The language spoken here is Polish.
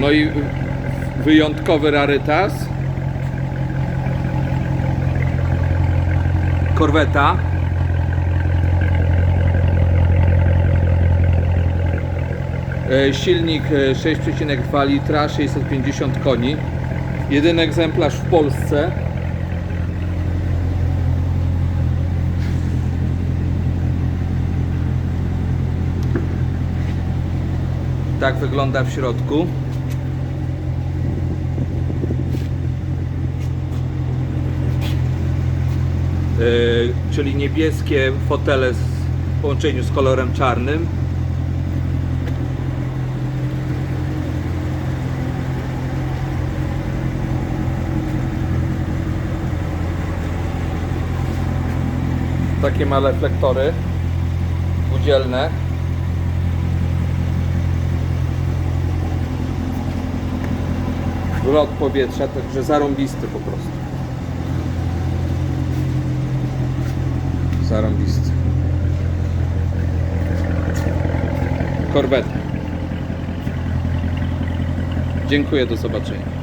No i wyjątkowy rarytas. Korweta. E, Silnik e, 6,2 litra, 650 koni. Jedyny egzemplarz w Polsce. Tak wygląda w środku. Czyli niebieskie fotele w połączeniu z kolorem czarnym. Takie ma reflektory udzielne. Wlot powietrza, także zarąbisty po prostu. Zarąbisty. Korweta. Dziękuję, do zobaczenia.